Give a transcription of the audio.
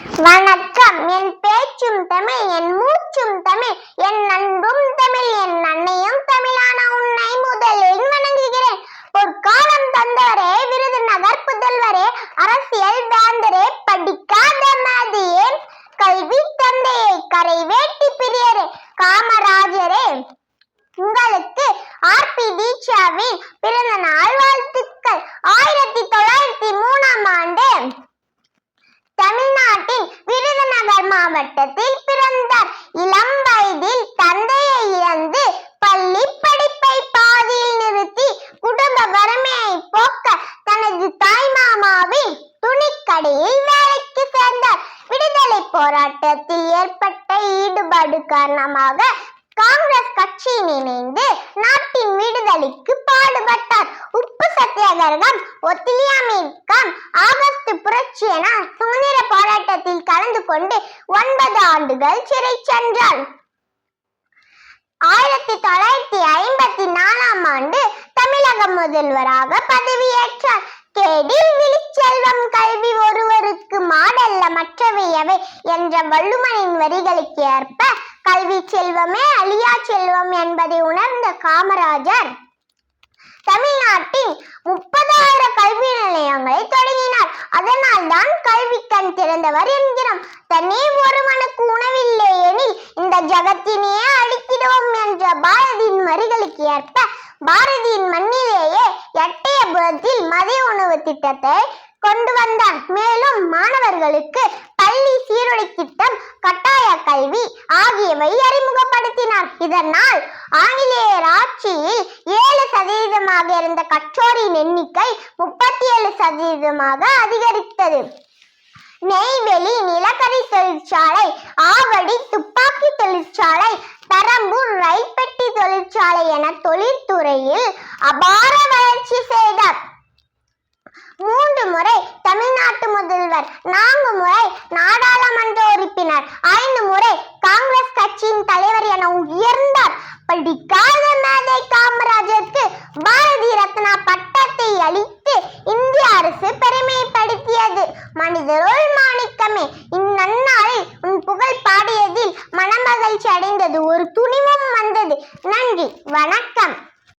வணக்கம். என் பேச்சும் தமிழ் என் மூச்சும் தமிழ் என் நண்பும் தமிழ் என் அன்னையும் தமிழான உன்னை முதலில் வணங்குகிறேன். பொற்காலம் தந்தவரே விருதுநகர் புதல்வரே அரசியல் வேந்தரே படிக்காத மாதியே கல்வி தந்தையே கரை வேட்டி பிரியரே காமராஜரே. உங்களுக்கு ஆர்பி தீட்சாவின் பிறந்த நாள் வாழ்த்துக்கள் ஆயிரத்தி தொள்ளாயிரத்தி மூணாம் ஆண்டு தமிழ்நாட்டின் விருதுநகர் மாவட்டத்தில் பிறந்தார். இளம் வயதில் தந்தையை இழந்து பள்ளி படிப்பை பாதியில் நிறுத்தி குடும்ப வறுமையை போக்க தனது தாய் மாமாவின் துணிக்கடையில் வேலைக்கு சேர்ந்தார். விடுதலை போராட்டத்தில் ஏற்பட்ட ஈடுபாடு காரணமாக காங்கிரஸ் கட்சியில் இணைந்து நாட்டின் விடுதலைக்கு பாடுபட்டார். உப்பு சத்தியாகிரகம் ஒத்துழையாமைக்கம் ஆகஸ்ட் புரட்சி என சுதந்திர போராட்டத்தில் கலந்து கொண்டு ஒன்பது ஆண்டுகள் சிறை சென்றார் ஆயிரத்தி தொள்ளாயிரத்தி ஐம்பத்தி நாலாம் ஆண்டு தமிழக முதல்வராக பதவியேற்றார். கேடி விழிச்செல்வம் கல்வி ஒருவருக்கு மாடல்ல மற்றவையவை என்ற வள்ளுவனின் வரிகளுக்கு ஏற்ப கல்வி செல்வமே அழியா செல்வம் என்பதை உணர்ந்த காமராஜர் தமிழ்நாட்டின் முப்பதாயிரம் கல்வி நிலையங்களை தொடங்கினார் அதனால் தான் கல்வி கண் திறந்தவர் என்கிறோம். தனி ஒருவனுக்கு உணவில்லை எனில் இந்த ஜகத்தினையே அழிக்கிறோம் என்ற பாரதியின் வரிகளுக்கு ஏற்ப பாரதியின் மண்ணிலேயே எட்டைய புறத்தில் மதிய உணவு திட்டத்தை கொண்டு வந்தார் மேலும் மாணவர்களுக்கு பள்ளி சீருடை திட்டம் கட்டாய கல்வி ஆகியவை அறிமுகப்படுத்தினார். இதனால் ஆங்கிலேயர் ஆட்சியில் ஏழு சதவீதமாக இருந்த கற்றோரின் எண்ணிக்கை முப்பத்தி ஏழு சதவீதமாக அதிகரித்தது. நெய்வேலி நிலக்கரி தொழிற்சாலை ஆவடி துப்பாக்கி தொழிற்சாலை பெரம்பூர் ரயில்பெட்டி தொழிற்சாலை என தொழில்துறையில் அபார வளர்ச்சி செய்தார். மூன்று முறை தமிழ்நாட்டு முதல்வர் நான்கு முறை நாடாளுமன்ற உறுப்பினர் ஐந்து முறை காங்கிரஸ் கட்சியின் தலைவர் என உயர்ந்தார். படிக்காத மனிதருள் மாணிக்கமே. இந்நன்னாளில் உன் புகழ் பாடியதில் மனமகிழ்ச்சி அடைந்தது ஒரு துணிவும் வந்தது. நன்றி வணக்கம்.